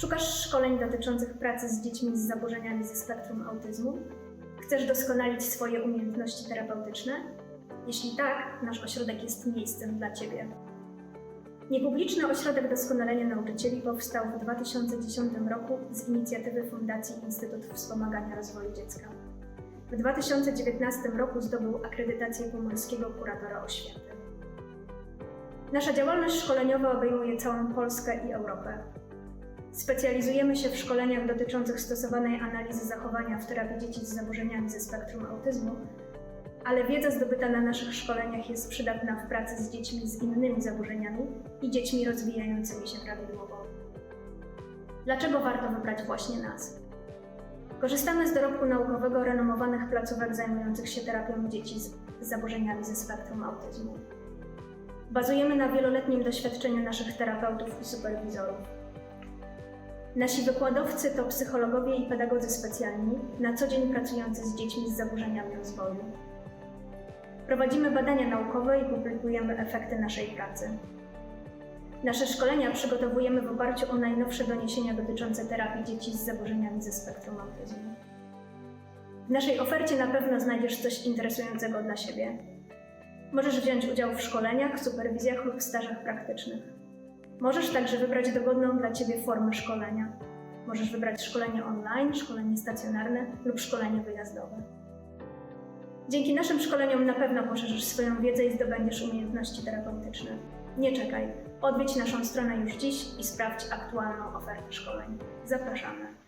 Szukasz szkoleń dotyczących pracy z dziećmi z zaburzeniami ze spektrum autyzmu? Chcesz doskonalić swoje umiejętności terapeutyczne? Jeśli tak, nasz ośrodek jest miejscem dla Ciebie. Niepubliczny Ośrodek Doskonalenia Nauczycieli powstał w 2010 roku z inicjatywy Fundacji Instytut Wspomagania Rozwoju Dziecka. W 2019 roku zdobył akredytację pomorskiego kuratora oświaty. Nasza działalność szkoleniowa obejmuje całą Polskę i Europę. Specjalizujemy się w szkoleniach dotyczących stosowanej analizy zachowania w terapii dzieci z zaburzeniami ze spektrum autyzmu, ale wiedza zdobyta na naszych szkoleniach jest przydatna w pracy z dziećmi z innymi zaburzeniami i dziećmi rozwijającymi się prawidłowo. Dlaczego warto wybrać właśnie nas? Korzystamy z dorobku naukowego renomowanych placówek zajmujących się terapią dzieci z zaburzeniami ze spektrum autyzmu. Bazujemy na wieloletnim doświadczeniu naszych terapeutów i superwizorów. Nasi wykładowcy to psychologowie i pedagodzy specjalni, na co dzień pracujący z dziećmi z zaburzeniami rozwoju. Prowadzimy badania naukowe i publikujemy efekty naszej pracy. Nasze szkolenia przygotowujemy w oparciu o najnowsze doniesienia dotyczące terapii dzieci z zaburzeniami ze spektrum autyzmu. W naszej ofercie na pewno znajdziesz coś interesującego dla siebie. Możesz wziąć udział w szkoleniach, superwizjach lub stażach praktycznych. Możesz także wybrać dogodną dla Ciebie formę szkolenia. Możesz wybrać szkolenie online, szkolenie stacjonarne lub szkolenie wyjazdowe. Dzięki naszym szkoleniom na pewno poszerzysz swoją wiedzę i zdobędziesz umiejętności terapeutyczne. Nie czekaj, odwiedź naszą stronę już dziś i sprawdź aktualną ofertę szkoleń. Zapraszamy.